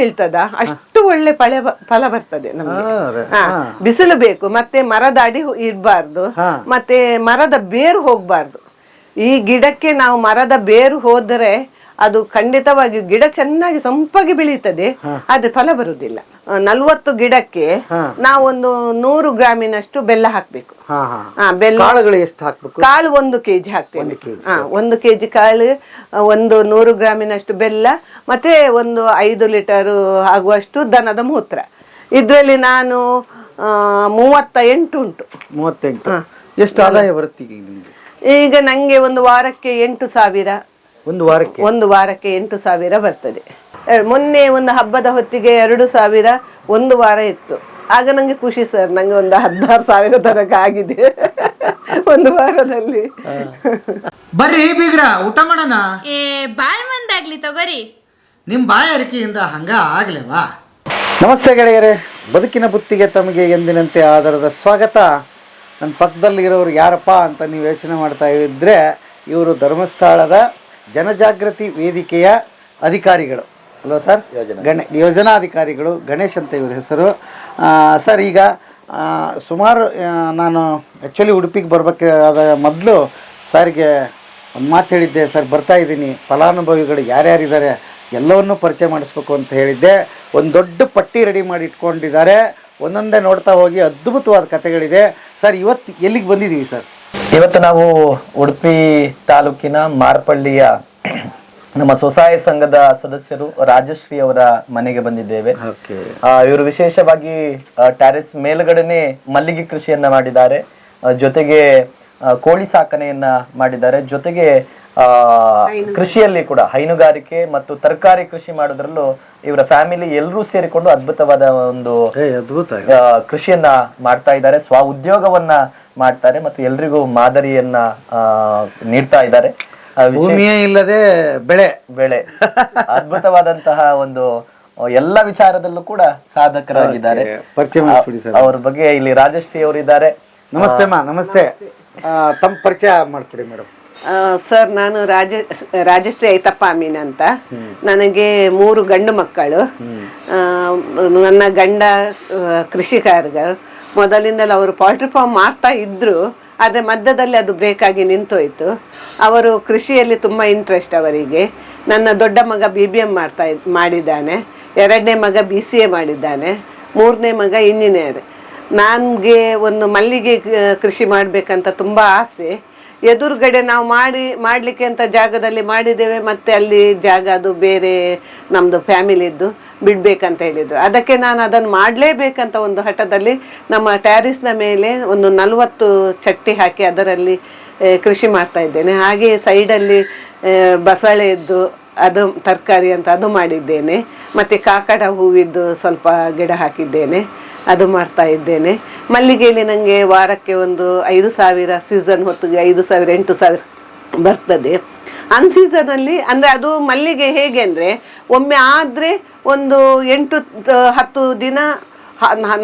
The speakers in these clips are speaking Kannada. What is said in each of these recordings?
ಬೀಳ್ತದ? ಅಷ್ಟು ಒಳ್ಳೆ ಫಲ ಫಲ ಬರ್ತದೆ ನಮ್ಗೆ. ಹಾ. ಬಿಸಿಲು ಬೇಕು ಮತ್ತೆ ಮರದ ಅಡಿ ಇರಬಾರ್ದು. ಮತ್ತೆ ಮರದ ಬೇರು ಹೋಗ್ಬಾರ್ದು. ಈ ಗಿಡಕ್ಕೆ ನಾವು ಮರದ ಬೇರು ಹೋದರೆ ಅದು ಖಂಡಿತವಾಗಿ ಗಿಡ ಚೆನ್ನಾಗಿ ಸೊಂಪಾಗಿ ಬೆಳೀತದೆ ಆದ್ರೆ ಫಲ ಬರುವುದಿಲ್ಲ. ನಲ್ವತ್ತು ಗಿಡಕ್ಕೆ. ನಾವೊಂದು ನೂರು ಗ್ರಾಮಿನಷ್ಟು ಬೆಲ್ಲ ಹಾಕ್ಬೇಕು. ಬೆಲ್ಲ ಎಷ್ಟು ಹಾಕ್ಬೇಕು? ಕಾಳು ಒಂದು ಕೆಜಿ ಹಾಕ್ತೇವೆ ಒಂದು ಕೆಜಿ. ಕಾಳು ಒಂದು ನೂರು ಗ್ರಾಮಿನಷ್ಟು ಬೆಲ್ಲ ಮತ್ತೆ ಒಂದು ಐದು ಲೀಟರ್ ಆಗುವಷ್ಟು ದನದ ಮೂತ್ರ. ಇದ್ರಲ್ಲಿ ನಾನು ಮೂವತ್ತ ಎಂಟು ಉಂಟು. ಮೂವತ್ತೆಂಟು. ಎಷ್ಟು ಆದಾಯ ಬರುತ್ತೆ ಈಗ ನಂಗೆ ಒಂದು ವಾರಕ್ಕೆ ಎಂಟು ಸಾವಿರ. ಒಂದು ವಾರಕ್ಕೆ? ಒಂದು ವಾರಕ್ಕೆ ಎಂಟು ಸಾವಿರ ಬರ್ತದೆ. ಮೊನ್ನೆ ಒಂದು ಹಬ್ಬದ ಹೊತ್ತಿಗೆ ಎರಡು ಸಾವಿರ ಒಂದು ವಾರ ಇತ್ತು. ಆಗ ನಂಗೆ ಖುಷಿ ಸರ್ ನಂಗೆ ಒಂದು ಹದಿನಾರು ಸಾವಿರ ತನಕ ಆಗಿದೆ. ಒಂದು ವಾರದಲ್ಲಿ. ಬರ್ರಿ ಬೀಗ್ರ ಊಟ ಮಾಡೋಣ? ಏ ಬಾಳ್ ಮಂದಾಗ್ಲಿ ತಗೋರಿ. ನಿಮ್ಮ ಬಾಯಾರಿಕೆಯಿಂದ ಹಂಗ ಆಗ್ಲೇವಾ? ನಮಸ್ತೆ ಗೆಳೆಯರೇ ಬದುಕಿನ ಬುತ್ತಿಗೆ ತಮಗೆ ಎಂದಿನಂತೆ ಆಧಾರದ ಸ್ವಾಗತ. ನನ್ನ ಪಕ್ಕದಲ್ಲಿ ಇರೋರು ಯಾರಪ್ಪ ಅಂತ ನೀವು ಯೋಚನೆ ಮಾಡ್ತಾ ಇದ್ರೆ ಇವರು ಧರ್ಮಸ್ಥಳದ ಜನಜಾಗೃತಿ ವೇದಿಕೆಯ ಅಧಿಕಾರಿಗಳು. ಅಲ್ವಾ ಸರ್? ಗಣೆ ಯೋಜನಾಧಿಕಾರಿಗಳು ಗಣೇಶ್ ಅಂತ ಇವ್ರ ಹೆಸರು. ಸರ್ ಈಗ ಸುಮಾರು ನಾನು ಆ್ಯಕ್ಚುಲಿ ಉಡುಪಿಗೆ ಬರಬೇಕಾದ ಮೊದಲು ಸರ್ಗೆ ಒಂದು ಮಾತು ಹೇಳಿದ್ದೆ ಸರ್ ಬರ್ತಾ ಇದ್ದೀನಿ. ಫಲಾನುಭವಿಗಳು ಯಾರ್ಯಾರಿದ್ದಾರೆ ಎಲ್ಲವನ್ನೂ ಪರಿಚಯ ಮಾಡಿಸ್ಬೇಕು ಅಂತ ಹೇಳಿದ್ದೆ. ಒಂದು ದೊಡ್ಡ ಪಟ್ಟಿ ರೆಡಿ ಮಾಡಿ ಇಟ್ಕೊಂಡಿದ್ದಾರೆ. ಒಂದೊಂದೇ ನೋಡ್ತಾ ಹೋಗಿ ಅದ್ಭುತವಾದ ಕಥೆಗಳಿದೆ. ಸರ್ ಇವತ್ತು ಎಲ್ಲಿಗೆ ಬಂದಿದ್ದೀವಿ ಸರ್? ಇವತ್ತು ನಾವು ಉಡುಪಿ ತಾಲೂಕಿನ ಮಾರ್ಪಳ್ಳಿಯ ನಮ್ಮ ಸ್ವಸಹಾಯ ಸಂಘದ ಸದಸ್ಯರು ರಾಜಶ್ರೀ ಅವರ ಮನೆಗೆ ಬಂದಿದ್ದೇವೆ. ಓಕೆ. ಆ, ಇವರು ವಿಶೇಷವಾಗಿ ಟ್ಯಾರಿಸ್ ಮೇಲ್ಗಡೆನೆ ಮಲ್ಲಿಗೆ ಕೃಷಿಯನ್ನ ಮಾಡಿದ್ದಾರೆ. ಜೊತೆಗೆ ಕೋಳಿ ಸಾಕಣೆಯನ್ನ ಮಾಡಿದ್ದಾರೆ. ಜೊತೆಗೆ ಆ ಕೃಷಿಯಲ್ಲಿ ಕೂಡ ಹೈನುಗಾರಿಕೆ ಮತ್ತು ತರಕಾರಿ ಕೃಷಿ ಮಾಡೋದ್ರಲ್ಲೂ ಇವರ ಫ್ಯಾಮಿಲಿ ಎಲ್ಲರೂ ಸೇರಿಕೊಂಡು ಅದ್ಭುತವಾದ ಒಂದು ಏ ಅದ್ಭುತ. ಆ, ಕೃಷಿಯನ್ನ ಮಾಡ್ತಾ ಇದ್ದಾರೆ. ಸ್ವ ಉದ್ಯೋಗವನ್ನ ಮಾಡ್ತಾರೆ ಮತ್ತು ಎಲ್ರಿಗೂ ಮಾದರಿಯನ್ನ ಆ, ನೀಡ್ತಾ ಇದ್ದಾರೆ. ಭೂಮಿಯೇ ಇಲ್ಲದೆ ಬೆಳೆ. ಬೆಳೆ. ಅದ್ಭುತವಾದಂತಹ ಒಂದು ಎಲ್ಲ ವಿಚಾರದಲ್ಲೂ ಕೂಡ ಸಾಧಕರಾಗಿದ್ದಾರೆ. ಅವ್ರ ಬಗ್ಗೆ ಇಲ್ಲಿ ರಾಜಶ್ರೀ ಅವರು ಇದ್ದಾರೆ ನಮಸ್ತೆ ಮಾ ನಮಸ್ತೆ. ಆ, ತಮ್ಮ ಪರಿಚಯ ಮಾಡ್ಕೊಡಿ ಮೇಡಮ್. ಸರ್ ನಾನು ರಾಜ ರಾಜಶ್ರೀ ಐತಪ್ಪ ಅಮೀನ್ ಅಂತ. ನನಗೆ ಮೂರು ಗಂಡು ಮಕ್ಕಳು. ಆ, ನನ್ನ ಗಂಡ ಆ, ಕೃಷಿಕಾರರು ಮೊದಲಿಂದಲೂ ಅವರು ಪೌಲ್ಟ್ರಿ ಫಾರ್ಮ್ ಮಾಡ್ತಾ ಇದ್ರು, ಆದರೆ ಮಧ್ಯದಲ್ಲಿ ಅದು ಬ್ರೇಕ್ ಆಗಿ ನಿಂತೋಯ್ತು. ಅವರು ಕೃಷಿಯಲ್ಲಿ ತುಂಬ ಇಂಟ್ರೆಸ್ಟ್ ಅವರಿಗೆ. ನನ್ನ ದೊಡ್ಡ ಮಗ ಬಿ ಬಿ ಎಂ ಮಾಡ್ತಾ ಮಾಡಿದ್ದಾನೆ. ಎರಡನೇ ಮಗ ಬಿ ಸಿ ಎ ಮಾಡಿದ್ದಾನೆ. ಮೂರನೇ ಮಗ ಇಂಜಿನಿಯರ್ ನನಗೆ ಒಂದು ಮಲ್ಲಿಗೆ ಕೃಷಿ ಮಾಡಬೇಕಂತ ತುಂಬ ಆಸೆ. ಎದುರುಗಡೆ ನಾವು ಮಾಡಿ, ಮಾಡಲಿಕ್ಕೆ ಅಂತ ಜಾಗದಲ್ಲಿ ಮಾಡಿದ್ದೇವೆ, ಮತ್ತೆ ಅಲ್ಲಿ ಜಾಗ ಅದು ಬೇರೆ ನಮ್ಮದು ಫ್ಯಾಮಿಲಿದ್ದು ಬಿಡ್ಬೇಕಂತ ಹೇಳಿದ್ರು. ಅದಕ್ಕೆ ನಾನು ಅದನ್ನು ಮಾಡಲೇಬೇಕಂತ ಒಂದು ಹಠದಲ್ಲಿ ನಮ್ಮ ಟ್ಯಾರಿಸ್ನ ಮೇಲೆ ಒಂದು ನಲವತ್ತು ಚಟ್ಟಿ ಹಾಕಿ ಅದರಲ್ಲಿ ಕೃಷಿ ಮಾಡ್ತಾ ಇದ್ದೇನೆ. ಹಾಗೆ ಸೈಡಲ್ಲಿ ಬಸಳೆದ್ದು ಅದು ತರಕಾರಿ ಅಂತ ಅದು ಮಾಡಿದ್ದೇನೆ. ಮತ್ತೆ ಕಾಕಡ ಹೂವಿದ್ದು ಸ್ವಲ್ಪ ಗಿಡ ಹಾಕಿದ್ದೇನೆ. ಅದು ಮಾಡ್ತಾ ಇದ್ದೇನೆ. ಮಲ್ಲಿಗೆಯಲ್ಲಿ ನನಗೆ ವಾರಕ್ಕೆ ಒಂದು ಐದು ಸಾವಿರ ಸೀಸನ್ ಹೊತ್ತಿಗೆ ಐದು ಸಾವಿರ, ಎಂಟು ಸಾವಿರ ಬರ್ತದೆ. ಅನ್ ಸೀಸನಲ್ಲಿ ಅಂದ್ರೆ ಅದು ಮಲ್ಲಿಗೆ ಹೇಗೆ ಅಂದರೆ, ಒಮ್ಮೆ ಆದ್ರೆ ಒಂದು ಎಂಟು ಹತ್ತು ದಿನ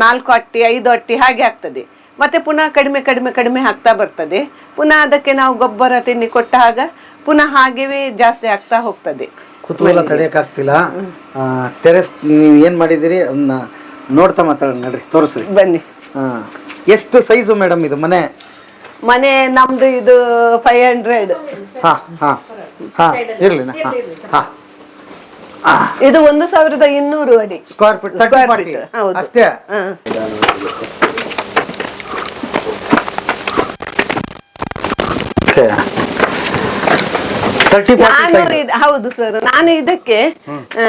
ನಾಲ್ಕು ಅಟ್ಟಿ ಐದು ಅಟ್ಟಿ ಹಾಗೆ ಆಗ್ತದೆ. ಮತ್ತೆ ಪುನಃ ಕಡಿಮೆ ಕಡಿಮೆ ಕಡಿಮೆ ಆಗ್ತಾ ಬರ್ತದೆ. ಪುನಃ ಅದಕ್ಕೆ ನಾವು ಗೊಬ್ಬರ ತಿನ್ನಿ ಕೊಟ್ಟಾಗ ಪುನಃ ಹಾಗೆವೇ ಜಾಸ್ತಿ ಆಗ್ತಾ ಹೋಗ್ತದೆ. ಕುತೂಹಲ ತಡೆಯಕ್ಕಾಗ್ತಿಲ್ಲ ಟೆರೆಸ್ ನೀವು ಏನ್ ಮಾಡಿದಿರಿ ಅದನ್ನ ನೋಡ್ತಾ ಮಾತಾಡೋಣ ನಡ್ರಿ ತೋರಿಸ್ರಿ. ಬನ್ನಿ. ಎಷ್ಟು ಸೈಜು ಮೇಡಮ್ ಇದು ಮನೆ? ಮನೆ ನಮ್ದು ಇದು ಫೈವ್ ಹಂಡ್ರೆಡ್ ಹಾ ಹಾ ಹಾ ಇರ್ಲಿ ಹಾ ಹಾ. ಇದು ಒಂದು ಸಾವಿರದ ಇನ್ನೂರು ಅಡಿ. ಸ್ಕ್ವೇರ್ ಫೀಟ್ ಸ್ಕ್ವೇರ್ ಫೀಟ್ ಹೌದು. ಅಷ್ಟೇ. ಹ. ತರ್ಟಿ ನಾನು ಫಾರ್ಟಿ ಇದ್- ಹೌದು ಸರ್ ನಾನು ಇದಕ್ಕೆ ಆ,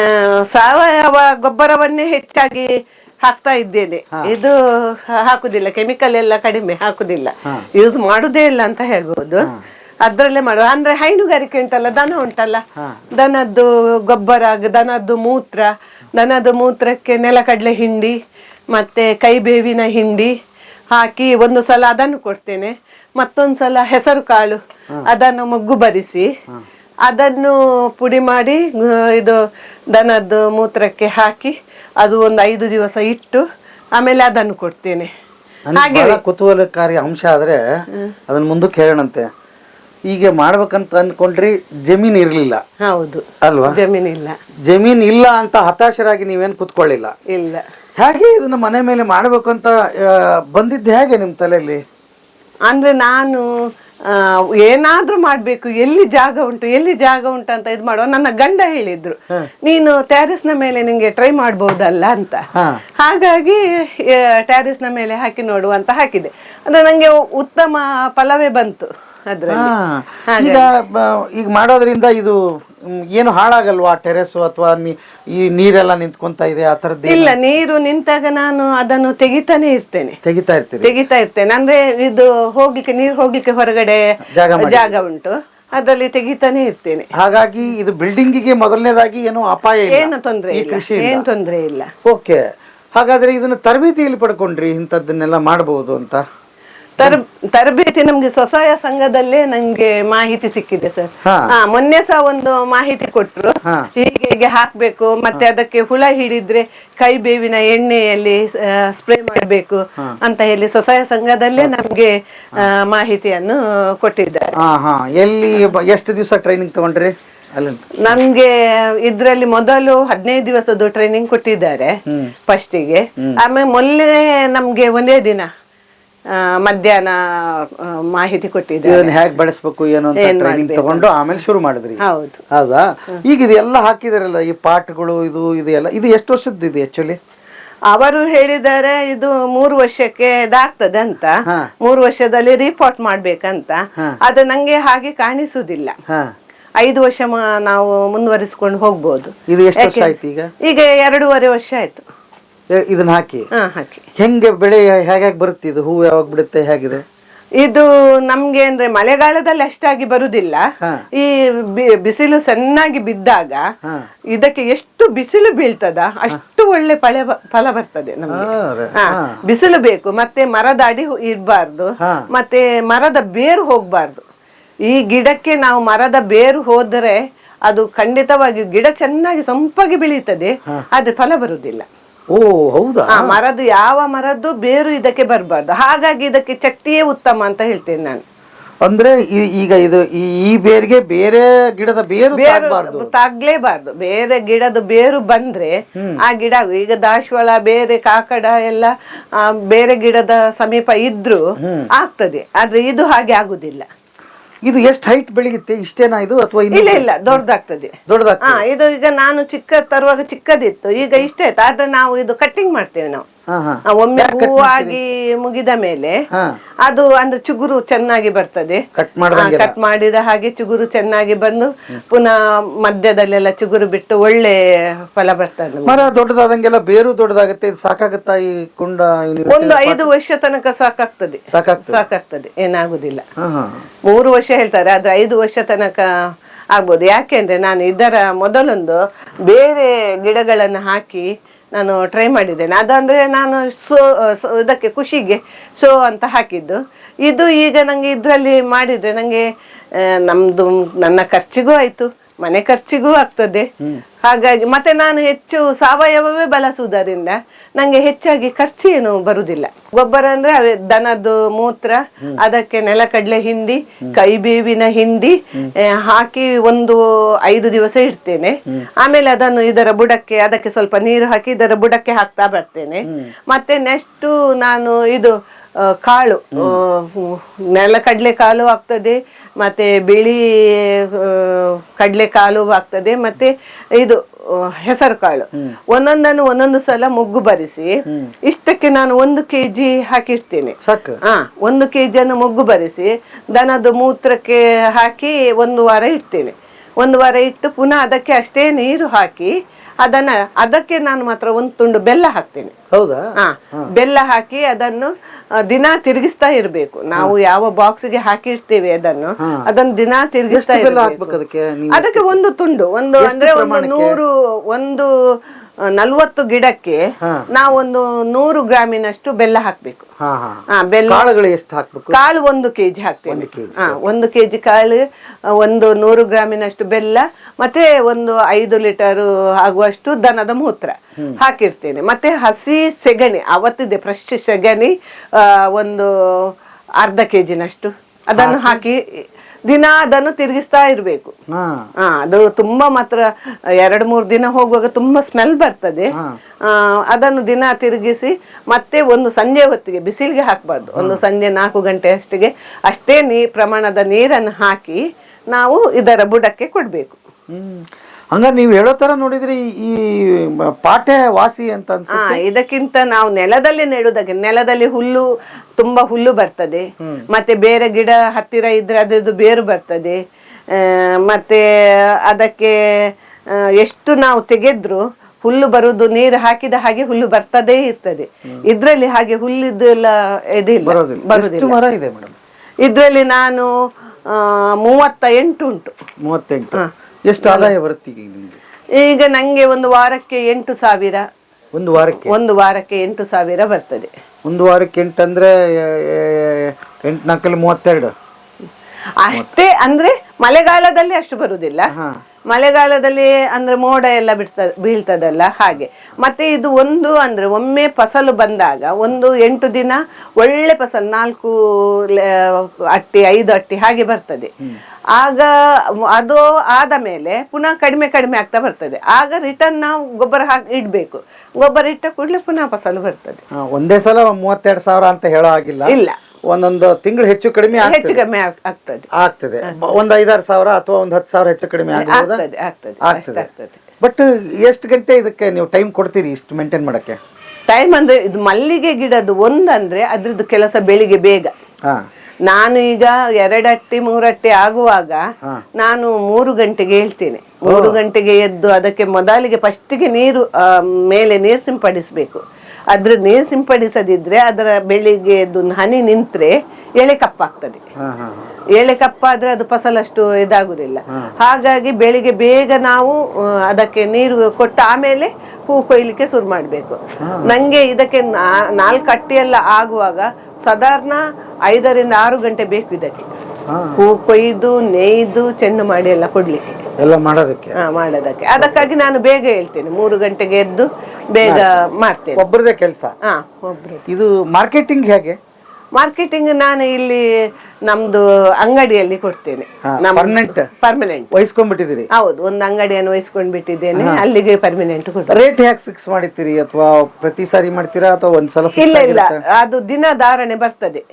ಸಾವಯವ ಗೊಬ್ಬರವನ್ನೇ ಹೆಚ್ಚಾಗಿ ಹಾಕ್ತಾ ಇದ್ದೇನೆ. ಇದು ಹ- ಹಾಕುದಿಲ್ಲ ಕೆಮಿಕಲ್ ಎಲ್ಲ ಕಡಿಮೆ ಹಾಕುದಿಲ್ಲ. ಯೂಸ್ ಮಾಡುದೇ ಇಲ್ಲ ಅಂತ ಹೇಳ್ಬೋದು. ಅದ್ರಲ್ಲೇ ಮಾಡುವ ಅಂದ್ರೆ ಹೈನುಗಾರಿಕೆ ಉಂಟಲ್ಲ ದನ ಉಂಟಲ್ಲ? ದನದ್ದು ಗೊಬ್ಬರ ದನದ್ದು ಮೂತ್ರ ದನದ ಮೂತ್ರಕ್ಕೆ ನೆಲಕಡಲೆ ಹಿಂಡಿ ಮತ್ತೆ ಕೈಬೇವಿನ ಹಿಂಡಿ ಹಾಕಿ ಒಂದು ಸಲ ಅದನ್ನು ಕೊಡ್ತೇನೆ. ಮತ್ತೊಂದು ಸಲ ಹೆಸರು ಕಾಳು ಅದನ್ನು ಮೊಗ್ಗು ಬರಿಸಿ ಅದನ್ನು ಪುಡಿ ಮಾಡಿ ಇದು ದನದ್ದು ಮೂತ್ರಕ್ಕೆ ಹಾಕಿ ಅದು ಒಂದು ಐದು ದಿವಸ ಇಟ್ಟು ಆಮೇಲೆ ಅದನ್ನು ಕೊಡ್ತೇನೆ. ಕುತೂಹಲಕಾರಿ ಅಂಶ ಆದ್ರೆ ಅದನ್ನ ಮುಂದಕ್ಕೆ ಹೇಳೋಣಂತೆ. ಈಗ ಮಾಡ್ಬೇಕಂತ ಅನ್ಕೊಂಡ್ರಿ ಜಮೀನ್ ಇರ್ಲಿಲ್ಲ. ಹೌದು. ಅಲ್ವಾ? ಜಮೀನ್ ಜಮೀನಿಲ್ಲ ಜಮೀನ್ ಇಲ್ಲ ಅಂತ ಹತಾಶರಾಗಿ ನೀವೇನ್ ಕುತ್ಕೊಳ್ಳಿಲ್ಲ? ಇಲ್ಲ. ಹೇಗೆ ಇದನ್ನ ಮನೆ ಮೇಲೆ ಮಾಡ್ಬೇಕು ಅಂತ ಬಂದಿದ್ದೆ ಹೇಗೆ ನಿಮ್ ತಲೆಯಲ್ಲಿ? ಅಂದ್ರೆ ನಾನು ಏನಾದ್ರೂ ಮಾಡ್ಬೇಕು ಎಲ್ಲಿ ಜಾಗ ಉಂಟು ಎಲ್ಲಿ ಜಾಗ ಉಂಟು ಅಂತ ಇದು ಮಾಡುವ ನನ್ನ ಗಂಡ ಹೇಳಿದ್ರು ನೀನು ಟ್ಯಾರಿಸ್ನ ಮೇಲೆ ನಿಂಗೆ ಟ್ರೈ ಮಾಡ್ಬೋದಲ್ಲ ಅಂತ. ಹಾಗಾಗಿ ಟ್ಯಾರಿಸ್ನ ಮೇಲೆ ಹಾಕಿ ನೋಡುವ ಅಂತ ಹಾಕಿದೆ. ಅಂದ್ರೆ ನಂಗೆ ಉತ್ತಮ ಫಲವೇ ಬಂತು. ಈಗ ಈಗ ಮಾಡೋದ್ರಿಂದ ಇದು ಏನು ಹಾಳಾಗಲ್ವಾ ಟೆರೆಸ್ ಅಥವಾ ಈ ನೀರೆಲ್ಲ ನಿಂತ್ಕೊಂತ ಇದೆ ಆ ತರದ್ದು ಇಲ್ಲ ನೀರು ನಿಂತಾಗ ನಾನು ಅದನ್ನು ತೆಗಿತಾನೆ ಇರ್ತೇನೆ. ತೆಗಿತಾ ಇರ್ತೇನೆ ತೆಗಿತಾ ಇರ್ತೇನೆ. ಅಂದ್ರೆ ಇದು ಹೋಗ್ಲಿಕ್ಕೆ ನೀರು ಹೋಗ್ಲಿಕ್ಕೆ ಹೊರಗಡೆ ಜಾಗ ಜಾಗ ಉಂಟು. ಅದರಲ್ಲಿ ತೆಗಿತಾನೆ ಇರ್ತೇನೆ. ಹಾಗಾಗಿ ಇದು ಬಿಲ್ಡಿಂಗ್ಗೆ ಮೊದಲನೇದಾಗಿ ಏನು ಅಪಾಯ ಏನು ತೊಂದ್ರೆ ಇಲ್ಲ. ಏನ್ ತೊಂದ್ರೆ ಇಲ್ಲ. ಓಕೆ. ಹಾಗಾದ್ರೆ ಇದನ್ನ ತರಬೇತಿಯಲ್ಲಿ ಪಡ್ಕೊಂಡ್ರಿ ಇಂಥದ್ದನ್ನೆಲ್ಲ ಮಾಡಬಹುದು ಅಂತ. ತರ ತರಬೇತಿ ನಮ್ಗೆ ಸ್ವಸಹಾಯ ಸಂಘದಲ್ಲೇ ನಂಗೆ ಮಾಹಿತಿ ಸಿಕ್ಕಿದೆ ಸರ್. ಹಾ. ಮೊನ್ನೆ ಸಹ ಒಂದು ಮಾಹಿತಿ ಕೊಟ್ರು. ಹೀಗೆ ಹೀಗೆ ಹಾಕ್ಬೇಕು ಮತ್ತೆ ಅದಕ್ಕೆ ಹುಳ ಹಿಡಿದ್ರೆ ಕೈ ಬೇವಿನ ಎಣ್ಣೆಯಲ್ಲಿ ಸ್ಪ್ರೇ ಮಾಡಬೇಕು ಅಂತ ಹೇಳಿ ಸ್ವಸಹಾಯ ಸಂಘದಲ್ಲೇ ನಮ್ಗೆ ಮಾಹಿತಿಯನ್ನು ಕೊಟ್ಟಿದ್ದಾರೆ. ಎಲ್ಲಿ ಎಷ್ಟು ದಿವಸ ಟ್ರೈನಿಂಗ್ ತಗೊಂಡ್ರಿ ನಮ್ಗೆ ಇದ್ರಲ್ಲಿ ಮೊದಲು ಹದಿನೈದು ದಿವಸದ್ದು ಟ್ರೈನಿಂಗ್ ಕೊಟ್ಟಿದ್ದಾರೆ ಫಸ್ಟಿಗೆ ಆಮೇಲೆ ಮೊನ್ನೆ ನಮ್ಗೆ ಒಂದೇ ದಿನ ಮಧ್ಯಾಹ್ನ ಮಾಹಿತಿ ಕೊಟ್ಟಿದ್ದಾರೆ. ಹೇಗೆ ಬಳಸಬೇಕು ಏನು ಅಂತ ಟ್ರೈನಿಂಗ್ ತಗೊಂಡು ಆಮೇಲೆ ಶುರು ಮಾಡಿದ್ರಿ. ಹೌದು. ಹೌದಾ? ಈಗ ಇದೆಲ್ಲ ಹಾಕಿದಾರಲ್ಲ ಈ ಪಾಟ್ಗಳು ಇದು ಇದು ಎಲ್ಲ ಇದು ಎಷ್ಟು ವರ್ಷದ್ದು ಇದು ಆಕ್ಚುಲಿ ಅವರು ಹೇಳಿದ್ದಾರೆ ಇದು ಮೂರು ವರ್ಷಕ್ಕೆ ಇದಾಗ್ತದೆ ಅಂತ. ಮೂರು ವರ್ಷದಲ್ಲಿ ರಿಪೋರ್ಟ್ ಮಾಡ್ಬೇಕಂತ. ಅದು ನಂಗೆ ಹಾಗೆ ಕಾಣಿಸುದಿಲ್ಲ. ಐದು ವರ್ಷ ನಾವು ಮುಂದುವರಿಸಿಕೊಂಡು ಹೋಗ್ಬೋದು. ಈಗ? ಈಗ ಎರಡೂವರೆ ವರ್ಷ ಆಯ್ತು. ಇದನ್ನ ಹಾಕಿ. ಹಾ ಹಾಕಿ. ಹೆಂಗೆ ಬೆಳೆ ಹೇಗೆ ಬರುತ್ತೆ ಇದು? ಹೂವು ಯಾವಾಗ ಬಿಡುತ್ತೆ ಹೇಗಿದೆ? ಇದು ನಮ್ಗೆ ಅಂದ್ರೆ ಮಳೆಗಾಲದಲ್ಲಿ ಅಷ್ಟಾಗಿ ಬರುದಿಲ್ಲ. ಹಾ. ಈ ಬಿ- ಬಿಸಿಲು ಸಣ್ಣಾಗಿ ಬಿದ್ದಾಗ ಇದಕ್ಕೆ ಎಷ್ಟು ಬಿಸಿಲು ಬೀಳ್ತದ ಅಷ್ಟು ಒಳ್ಳೆ ಫಲ ಬ- ಫಲ ಬರ್ತದೆ ನಮ್ಗೆ. ಆ, ರೆ- ಹಾ, ಹಾ. ಬಿಸಿಲು ಬೇಕು ಮತ್ತೆ ಮರದ ಅಡಿ ಇರಬಾರ್ದು ಹಾ. ಮತ್ತೆ ಮರದ ಬೇರು ಹೋಗ್ಬಾರ್ದು. ಈ ಗಿಡಕ್ಕೆ ನಾವು ಮರದ ಬೇರು ಹೋದರೆ ಅದು ಖಂಡಿತವಾಗಿ ಗಿಡ ಚೆನ್ನಾಗಿ ಸೊಂಪಾಗಿ ಬೆಳೀತದೆ ಆದ್ರೆ ಫಲ ಬರುದಿಲ್ಲ. ಓ ಹೌದಾ? ಆ ಮರದ್ದು ಯಾವ ಮರದ್ದು ಬೇರು ಇದಕ್ಕೆ ಬರಬಾರ್ದು. ಹಾಗಾಗಿ ಇದಕ್ಕೆ ಚಟ್ಟಿಯೇ ಉತ್ತಮ ಅಂತ ಹೇಳ್ತೇನೆ ನಾನು. ಅಂದ್ರೆ ಈ- ಈಗ ಇದು ಈ ಈ ಬೇರಿಗೆ ಬೇರೆ ಗಿಡದ ಬೇರು ಬೇರು ತಾಗ್ಲೇಬಾರ್ದು. ಬೇರೆ ಗಿಡದ ಬೇರು ಬಂದ್ರೆ ಆ ಗಿಡ ಈಗ ದಾಶವಾಳ ಬೇರೆ ಕಾಕಡ ಎಲ್ಲ ಆ, ಬೇರೆ ಗಿಡದ ಸಮೀಪ ಇದ್ರೂ ಆಗ್ತದೆ. ಆದ್ರೆ ಇದು ಹಾಗೆ ಆಗುದಿಲ್ಲ. ಇದು ಎಷ್ಟು ಹೈಟ್ ಬೆಳೆಯುತ್ತೆ? ಇಷ್ಟೇನಾ ಇದು ಅಥವಾ ಇಲ್ಲ ಇಲ್ಲ ದೊಡ್ಡದಾಗ್ತದೆ. ದೊಡ್ಡದಾಗ್ತದೆ. ಹಾ ಇದು ಈಗ ನಾನು ಚಿಕ್ಕ ತರುವಾಗ ಚಿಕ್ಕದಿತ್ತು. ಈಗ ಇಷ್ಟೇ ಆಯ್ತು. ಆದ್ರೆ ನಾವು ಇದು ಕಟ್ಟಿಂಗ್ ಮಾಡ್ತೇವೆ ನಾವು. ಆ, ಒಮ್ಮೆ ಹೂವಾಗಿ ಮುಗಿದ ಮೇಲೆ ಹಾ. ಅದು ಅಂದ್ರೆ ಚಿಗುರು ಚೆನ್ನಾಗಿ ಬರ್ತದೆ. ಕಟ್ ಮಾಡ್ದಂಗೆಲ್ಲ. ಕಟ್ ಮಾಡಿದ ಹಾಗೆ ಚಿಗುರು ಚೆನ್ನಾಗಿ ಬಂದು ಪುನಃ ಮಧ್ಯದಲ್ಲೆಲ್ಲ ಚಿಗುರು ಬಿಟ್ಟು ಒಳ್ಳೆ ಫಲ ಬರ್ತದೆ ನಮ್ಗೆ. ಮರ ದೊಡ್ಡದಾದಂಗೆಲ್ಲ ಬೇರು ದೊಡ್ಡದಾಗುತ್ತೆ ಇದು ಸಾಕಾಗತ್ತಾ ಈ ಕುಂಡ ಒಂದು ಐದು ವರ್ಷ ತನಕ ಸಾಕಾಗ್ತದೆ. ಸಾಕಾಗ್ತದೆ. ಸಾಕಾಗ್ತದೆ ಏನಾಗುದಿಲ್ಲ. ಹಾ ಹಾ. ಮೂರು ವರ್ಷ ಹೇಳ್ತಾರೆ ಆದ್ರೆ ಐದು ವರ್ಷ ತನಕ ಆಗ್ಬೋದು. ಯಾಕೆಂದ್ರೆ ನಾನು ಇದರ ಮೊದಲೊಂದು ಬೇರೆ ಗಿಡಗಳನ್ನು ಹಾಕಿ ನಾನು ಟ್ರೈ ಮಾಡಿದ್ದೇನೆ. ಅದಂದ್ರೆ ನಾನು ಸೋ ಇದಕ್ಕೆ ಖುಷಿಗೆ ಸೋ ಅಂತ ಹಾಕಿದ್ದು. ಇದು ಈಗ ನನಗೆ ಇದರಲ್ಲಿ ಮಾಡಿದರೆ ನನಗೆ ನಮ್ಮದು ನನ್ನ ಖರ್ಚಿಗೂ ಆಯ್ತು. ಮನೆ ಖರ್ಚಿಗೂ ಆಗ್ತದೆ. ಹಾಗಾಗಿ ಮತ್ತೆ ನಾನು ಹೆಚ್ಚು ಸಾವಯವವೇ ಬಳಸುವುದರಿಂದ ನಂಗೆ ಹೆಚ್ಚಾಗಿ ಖರ್ಚು ಏನು ಬರುದಿಲ್ಲ. ಗೊಬ್ಬರ ಅಂದ್ರೆ ಅವೇ ದನದ್ದು ಮೂತ್ರ ಅದಕ್ಕೆ ನೆಲಕಡಲೆ ಹಿಂಡಿ ಕೈಬೇವಿನ ಹಿಂಡಿ ಹಾಕಿ ಒಂದು ಐದು ದಿವಸ ಇಡ್ತೇನೆ. ಆಮೇಲೆ ಅದನ್ನು ಇದರ ಬುಡಕ್ಕೆ ಅದಕ್ಕೆ ಸ್ವಲ್ಪ ನೀರು ಹಾಕಿ ಇದರ ಬುಡಕ್ಕೆ ಹಾಕ್ತಾ ಬರ್ತೇನೆ. ಮತ್ತೆ ನೆಕ್ಸ್ಟ್ ನಾನು ಇದು ಕಾಳು. ನೆಲಕಡಲೆ ಕಾಳು ಆಗ್ತದೆ ಮತ್ತೆ ಬಿಳಿ ಕಡಲೆ ಕಾಳು ಆಗ್ತದೆ ಮತ್ತೆ ಇದು ಹೆಸರು ಕಾಳು ಒಂದೊಂದನ್ನು ಒಂದೊಂದು ಸಲ ಮುಗ್ಗು ಬರಿಸಿ ಇಷ್ಟಕ್ಕೆ ನಾನು ಒಂದು ಕೆಜಿ ಹಾಕಿರ್ತೇನೆ. ಒಂದು ಹಾ ಒಂದು ಕೆಜಿಯನ್ನು ಮೊಗ್ಗು ಬರಿಸಿ ದನದ ಮೂತ್ರಕ್ಕೆ ಹಾಕಿ ಒಂದು ವಾರ ಇಡ್ತೇನೆ. ಒಂದು ವಾರ ಇಟ್ಟು ಪುನಃ ಅದಕ್ಕೆ ಅಷ್ಟೇ ನೀರು ಹಾಕಿ ಅದನ್ನ ಅದಕ್ಕೆ ನಾನು ಮಾತ್ರ ಒಂದು ತುಂಡು ಬೆಲ್ಲ ಹಾಕ್ತೇನೆ. ಹೌದಾ? ಹಾ. ಬೆಲ್ಲ ಹಾಕಿ ಅದನ್ನು ದಿನ ತಿರುಗಿಸ್ತಾ ಇರ್ಬೇಕು. ನಾವು ಯಾವ ಬಾಕ್ಸ್ಗೆ ಹಾಕಿರ್ತೀವಿ ಅದನ್ನು ಅದನ್ನು ದಿನ ತಿರುಗಿಸ್ತಾ ಇರಬೇಕು. ಅದಕ್ಕೆ ಒಂದು ತುಂಡು. ಒಂದು ಅಂದ್ರೆ ಒಂದು ನೂರು ಒಂದು ನಲ್ವತ್ತು ಗಿಡಕ್ಕೆ ನಾವೊಂದು ನೂರು ಗ್ರಾಮಿನಷ್ಟು ಬೆಲ್ಲ ಹಾಕ್ಬೇಕು. ಹಾ ಬೆಲ್ಲ ಎಷ್ಟು ಹಾಕ್ಬೇಕು? ಕಾಳು ಒಂದು ಕೆಜಿ ಹಾಕ್ತೇನೆ. ಹಾ ಒಂದು ಕೆಜಿ ಕಾಳು ಒಂದು ನೂರು ಗ್ರಾಮಿನಷ್ಟು ಬೆಲ್ಲ ಮತ್ತೆ ಒಂದು ಐದು ಲೀಟರ್ ಆಗುವಷ್ಟು ದನದ ಮೂತ್ರ ಹಾಕಿರ್ತೇನೆ. ಮತ್ತೆ ಹಸಿ ಸೆಗಣಿ ಅವತ್ತಿದೆ ಫ್ರೆಶ್ ಸೆಗಣಿ ಒಂದು ಅರ್ಧ ಕೆಜಿನಷ್ಟು ಅದನ್ನು ಹಾಕಿ ದಿನ ಅದನ್ನು ತಿರುಗಿಸ್ತಾ ಇರ್ಬೇಕು. ಹಾ. ಅದು ತುಂಬಾ ಮಾತ್ರ ಎರಡ್ ಮೂರ್ ದಿನ ಹೋಗುವಾಗ ತುಂಬಾ ಸ್ಮೆಲ್ ಬರ್ತದೆ. ಆ, ಅದನ್ನು ದಿನ ತಿರುಗಿಸಿ ಮತ್ತೆ ಒಂದು ಸಂಜೆ ಹೊತ್ತಿಗೆ ಬಿಸಿಲಿಗೆ ಹಾಕಬಾರ್ದು. ಒಂದು ಸಂಜೆ ನಾಲ್ಕು ಗಂಟೆ ಅಷ್ಟಿಗೆ ಅಷ್ಟೇ ನೀ ಪ್ರಮಾಣದ ನೀರನ್ನು ಹಾಕಿ ನಾವು ಇದರ ಬುಡಕ್ಕೆ ಕೊಡ್ಬೇಕು. ಹಂಗಾರೆ ನೀವು ಹೇಳೋ ತರ ನೋಡಿದ್ರೆ ಈ- ಪಾಠ ವಾಸಿ ಅಂತ ಅನ್ಸ ಹಾ ಇದಕ್ಕಿಂತ ನಾವು ನೆಲದಲ್ಲಿ ನೆಡುದಾಗ ನೆಲದಲ್ಲಿ ಹುಲ್ಲು ತುಂಬಾ ಹುಲ್ಲು ಬರ್ತದೆ. ಮತ್ತೆ ಬೇರೆ ಗಿಡ ಹತ್ತಿರ ಇದ್ರೆ ಅದ್ರದ್ದು ಬೇರು ಬರ್ತದೆ. ಮತ್ತೆ ಅದಕ್ಕೆ ಎಷ್ಟು ನಾವು ತೆಗೆದ್ರು ಹುಲ್ಲು ಬರುದು ನೀರು ಹಾಕಿದ ಹಾಗೆ ಹುಲ್ಲು ಬರ್ತದೇ ಇರ್ತದೆ. ಇದ್ರಲ್ಲಿ ಹಾಗೆ ಹುಲ್ಲಿದ್ದು ಎಲ್ಲ ಇದಿಲ್ಲ ಬರೋದಿಲ್ಲ. ಇದ್ರಲ್ಲಿ ನಾನು ಮೂವತ್ತ ಎಂಟು ಉಂಟು. ಮೂವತ್ತೆಂಟು. ಎಷ್ಟು ಆದಾಯ ಬರುತ್ತೆ ಈಗ ನಿಮ್ಗೆ? ಈಗ ನಂಗೆ ಒಂದು ವಾರಕ್ಕೆ ಎಂಟು ಸಾವಿರ. ಒಂದು ವಾರಕ್ಕೆ? ಒಂದು ವಾರಕ್ಕೆ ಎಂಟು ಸಾವಿರ ಬರ್ತದೆ. ಒಂದು ವಾರಕ್ಕೆ ಎಂಟು ಅಂದ್ರೆ ಎಂಟು ನಾಲ್ಕಲ್ಲಿ ಮೂವತ್ತೆರಡು. ಅಷ್ಟೇ ಅಂದ್ರೆ ಮಳೆಗಾಲದಲ್ಲಿ ಅಷ್ಟು ಬರುದಿಲ್ಲ ಹಾ. ಮಳೆಗಾಲದಲ್ಲಿ ಅಂದ್ರೆ ಮೋಡ ಎಲ್ಲ ಬಿಡ್ತ ಬೀಳ್ತದಲ್ಲ ಹಾಗೆ. ಮತ್ತೆ ಇದು ಒಂದು ಅಂದ್ರೆ ಒಮ್ಮೆ ಫಸಲು ಬಂದಾಗ ಒಂದು ಎಂಟು ದಿನ ಒಳ್ಳೆ ಫಸಲು ನಾಲ್ಕು ಅಟ್ಟಿ ಐದು ಅಟ್ಟಿ ಹಾಗೆ ಬರ್ತದೆ. ಆಗ ಅದು ಆದ ಮೇಲೆ ಪುನಃ ಕಡಿಮೆ ಕಡಿಮೆ ಆಗ್ತಾ ಬರ್ತದೆ. ಆಗ ರಿಟರ್ನ್ ನಾವು ಗೊಬ್ಬರ ಹಾಕಿ ಇಡ್ಬೇಕು. ಗೊಬ್ಬರ ಇಟ್ಟ ಕೂಡಲೇ ಪುನಃ ಫಸಲು ಬರ್ತದೆ. ಒಂದೇ ಸಲ ಮೂವತ್ತೆರಡು ಸಾವಿರ ಅಂತ ಹೇಳೋ ಆಗಿಲ್ಲ ಇಲ್ಲ. ಒಂದೊಂದು ತಿಂಗಳು ಹೆಚ್ಚು ಕಡಿಮೆ ಹೆಚ್ಚು ಆಗ್ತದೆ ಕಮ್ಮಿ ಆಗ್- ಆಗ್ತದೆ. ಆಗ್ತದೆ. ಒಂದ್ ಐದಾರು ಸಾವಿರ ಅಥವಾ ಒಂದ್ ಹತ್ತು ಸಾವಿರ ಹೆಚ್ಚು ಕಡಿಮೆ ಆಗ್ತದೆ ಆಗ್ತದೆ ಆಗ್ತದೆ ಅಷ್ಟಾಗ್ತದೆ ಬಟ್ ಎಷ್ಟು ಗಂಟೆ ಇದಕ್ಕೆ ನೀವು ಟೈಮ್ ಕೊಡ್ತೀರಿ ಇಷ್ಟು ಮೇಂಟೈನ್ ಮಾಡಕ್ಕೆ? ಟೈಮ್ ಅಂದ್ರೆ ಇದು ಮಲ್ಲಿಗೆ ಗಿಡದ್ದು ಒಂದಂದ್ರೆ ಅದ್ರದ್ದು ಕೆಲಸ ಬೆಳಿಗ್ಗೆ ಬೇಗ. ಹಾ. ನಾನು ಈಗ ಎರಡಟ್ಟಿ ಮೂರಟ್ಟಿ ಆಗುವಾಗ ಹಾ. ನಾನು ಮೂರು ಗಂಟೆಗೆ ಹೇಳ್ತೇನೆ. ಮೂರು ಗಂಟೆಗೆ ಎದ್ದು ಅದಕ್ಕೆ ಮೊದಲಿಗೆ ಫಸ್ಟಿಗೆ ನೀರು ಆ, ಮೇಲೆ ನೀರು ಸಿಂಪಡಿಸಬೇಕು ಅದ್ರ ನೀರು ಸಿಂಪಡಿಸದಿದ್ರೆ ಅದರ ಬೆಳಿಗ್ಗೆ ಹನಿ ನಿಂತ್ರೆ ಎಳೆ ಕಪ್ಪಾಗ್ತದೆ. ಎಳೆ ಎಲೆ ಕಪ್ಪಾದ್ರೆ ಅದು ಫಸಲಷ್ಟು ಇದಾಗುದಿಲ್ಲ. ಹಾಗಾಗಿ ಬೆಳಿಗ್ಗೆ ಬೇಗ ನಾವು ಅದಕ್ಕೆ ನೀರು ಕೊಟ್ಟ ಆಮೇಲೆ ಹೂ ಕೊಯ್ಲಿಕ್ಕೆ ಶುರು ಮಾಡಬೇಕು. ನಂಗೆ ಇದಕ್ಕೆ ನಾಲ್ಕು ಅಟ್ಟಿ ಎಲ್ಲ ಆಗುವಾಗ ಸಾಧಾರಣ ಐದರಿಂದ ಆರು ಗಂಟೆ ಬೇಕು ಇದಕ್ಕೆ. ಹಾ. ಕೊಯ್ದು ನೇಯ್ದು ಚೆಂಡು ಮಾಡಿ ಎಲ್ಲ ಕೊಡ್ಲಿಕ್ಕೆ. ಎಲ್ಲ ಮಾಡೋದಕ್ಕೆ? ಹಾ ಮಾಡೋದಕ್ಕೆ. ಅದಕ್ಕಾಗಿ ನಾನು ಬೇಗ ಹೇಳ್ತೇನೆ. ಮೂರು ಗಂಟೆಗೆ ಎದ್ದು ಬೇಗ ಮಾಡ್ತೇನೆ. ಒಬ್ಬರದೇ ಕೆಲಸ? ಹಾ ಒಬ್ರು ಇದು ಮಾರ್ಕೆಟಿಂಗ್ ಹೇಗೆ? ಮಾರ್ಕೆಟಿಂಗ್ ನಾನು ಇಲ್ಲಿ ನಮ್ದು ಅಂಗಡಿಯಲ್ಲಿ ಕೊಡ್ತೇನೆ. ಪರ್ಮನೆಂಟ್? ಪರ್ಮನೆಂಟ್ ವಹಿಸ್ಕೊಂಡ್ಬಿಟ್ಟಿದ್ದೀರಿ? ಹೌದು ಒಂದು ಅಂಗಡಿಯನ್ನು ವಹಿಸ್ಕೊಂಡ್ ಬಿಟ್ಟಿದ್ದೇನೆ ಅಲ್ಲಿಗೆ ಪರ್ಮನೆಂಟ್ ಕೊಡ್ತೇನೆ. ರೇಟ್ ಯಾಕೆ ಫಿಕ್ಸ್ ಮಾಡಿರ್ತೀರಿ? ಅಥವಾ ಪ್ರತಿ ಸಾರಿ ಮಾಡ್ತೀರಾ? ಅಥವಾ ಒಂದ್ಸಲ ಸ್ವಲ್ಪ ಇಲ್ಲ ಇಲ್ಲ. ಅದು ದಿನ ಧಾರಣೆ ಬರ್ತದೆ.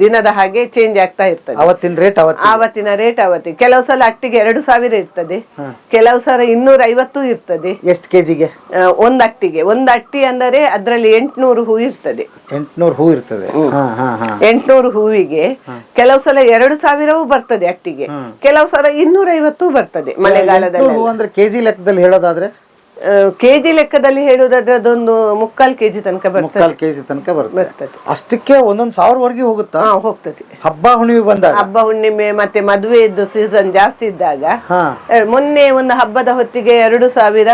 ದಿನದ ಹಾಗೆ ಚೇಂಜ್ ಆಗ್ತಾ ಇರ್ತದೆ. ಅವತ್ತಿನ ರೇಟ್ ಅವತ್ತಿನ ಆವತ್ತಿನ ರೇಟ್ ಅವತ್ತಿ ಕೆಲವು ಸಲ ಅಟ್ಟಿಗೆ ಎರಡು ಸಾವಿರ ಇರ್ತದೆ. ಕೆಲವು ಸಲ ಇನ್ನೂರ ಐವತ್ತು ಇರ್ತದೆ. ಎಷ್ಟು ಕೆಜಿಗೆ? ಒಂದ್ ಅಟ್ಟಿಗೆ. ಒಂದ್ ಅಟ್ಟಿ ಅಂದರೆ ಅದರಲ್ಲಿ ಎಂಟ್ನೂರು ಹೂ ಇರ್ತದೆ. ಎಂಟ್ನೂರು ಹೂ ಇರ್ತದೆ. ಎಂಟ್ನೂರು ಹೂವಿಗೆ ಕೆಲವು ಸಲ ಎರಡು ಸಾವಿರವೂ ಬರ್ತದೆ ಅಟ್ಟಿಗೆ. ಕೆಲವು ಸಲ ಇನ್ನೂರ ಐವತ್ತು ಬರ್ತದೆ ಮಳೆಗಾಲದಲ್ಲಿ. ಅಂದ್ರೆ ಕೆಜಿ ಲೆಕ್ಕದಲ್ಲಿ ಹೇಳೋದಾದ್ರೆ? ಕೆಜಿ ಲೆಕ್ಕದಲ್ಲಿ ಹೇಳುವುದಾದ್ರೆ ಅದೊಂದು ಮುಕ್ಕಾಲ್ ಕೆಜಿ ತನಕ ಬರ್ತದೆ. ಕೆಜಿ ತನಕ ಬರ್ತದೆ. ಅಷ್ಟಕ್ಕೆ ಒಂದೊಂದು ಸಾವಿರವರೆಗೆ ಹೋಗುತ್ತಾ? ಹೋಗ್ತದೆ. ಹಬ್ಬ ಹುಣ್ಣಿಮೆ ಬಂದಾಗ? ಹಬ್ಬ ಹುಣ್ಣಿಮೆ ಮತ್ತೆ ಮದುವೆದ್ದು ಸೀಸನ್ ಜಾಸ್ತಿ ಇದ್ದಾಗ ಮೊನ್ನೆ ಒಂದು ಹಬ್ಬದ ಹೊತ್ತಿಗೆ ಎರಡು ಸಾವಿರ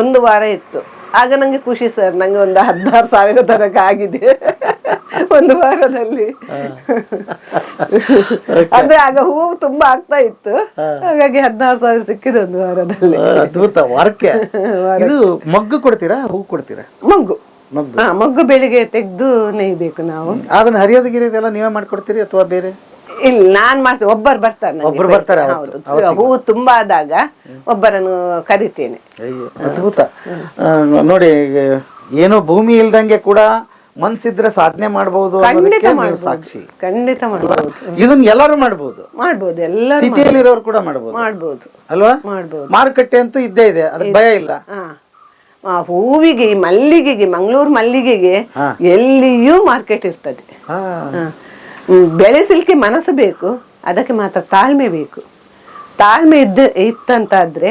ಒಂದು ವಾರ ಇತ್ತು. ಆಗ ನಂಗೆ ಖುಷಿ ಸರ್ ನಂಗೆ ಒಂದು ಹದಿನಾರು ಸಾವಿರ ತನಕ ಆಗಿದೆ. ಒಂದು ವಾರದಲ್ಲಿ. ಅಂದ್ರೆ ಆಗ ಹೂವು ತುಂಬಾ ಆಗ್ತಾ ಇತ್ತು. ಹಾಗಾಗಿ ಹದಿನಾರು ಸಾವಿರ ಸಿಕ್ಕಿದೆ ಒಂದು ವಾರದಲ್ಲಿ. ಅದ್ಭುತ ವಾರಕ್ಕೆ. ಇದು ಮಗ್ಗು ಕೊಡ್ತೀರಾ ಹೂ ಕೊಡ್ತೀರಾ? ಮಗ್ಗು. ಮಗ್ಗು. ಬೆಳಿಗ್ಗೆ ತೆಗೆದು ನೇಯ್ಬೇಕು ನಾವು. ಅದನ್ನ ಹರಿಯೋದು ಗಿರಿಯೋದೆಲ್ಲ ನೀವೇ ಮಾಡ್ಕೊಡ್ತೀರಿ ಅಥವಾ ಬೇರೆ? ಇಲ್ಲ ನಾನ್ ಮಾಡ್ತೇನೆ ಒಬ್ಬರು ಬರ್ತಾರೆ ನನಗೆ ಒಬ್ರು ಬರ್ತಾರೆ ಅವತ್ತು, ಹೌದು ಹೂವು ತುಂಬಾ ಆದಾಗ ಒಬ್ಬರನ್ನು ಕರಿತೇನೆ. ಅಯ್ಯೋ, ಅದ್ಭುತ. ಆ, ನೋಡಿ ಏನೋ ಭೂಮಿ ಇಲ್ದಂಗೆ ಕೂಡ ಮನ್ಸಿದ್ರೆ ಸಾಧನೆ ಮಾಡಬಹುದು ಖಂಡಿತ ನೀವು ಮಾಡ್ಬೋದು. ಸಾಕ್ಷಿ. ಖಂಡಿತ ಮಾಡ್ಬೋದು. ಇದನ್ನ ಎಲ್ಲರೂ ಮಾಡಬಹುದು ಮಾಡ್ಬೋದು ಎಲ್ಲರೂ ಸಿಟಿಯಲ್ಲಿ ಇರೋರು ಕೂಡ ಮಾಡಬಹುದು ಮಾಡ್ಬೋದು. ಅಲ್ವಾ? ಮಾಡ್ಬೋದು. ಮಾರುಕಟ್ಟೆ ಅಂತೂ ಇದ್ದೇ ಇದೆ ಅದಕ್ಕೆ ಭಯ ಇಲ್ಲ. ಹಾ ಆ ಹೂವಿಗೆ ಈ ಮಲ್ಲಿಗೆಗೆ ಮಂಗಳೂರು ಮಲ್ಲಿಗೆಗೆ ಹಾ. ಎಲ್ಲಿಯೂ ಮಾರ್ಕೆಟ್ ಇರ್ತದೆ. ಹಾ. ಹಾ. ಬೆಳೆಸಲಿಕ್ಕೆ ಮನಸ್ಸು ಬೇಕು ಅದಕ್ಕೆ ಮಾತ್ರ ತಾಳ್ಮೆ ಬೇಕು. ತಾಳ್ಮೆ ಇದ್ದ ಇತ್ತಂತಾದ್ರೆ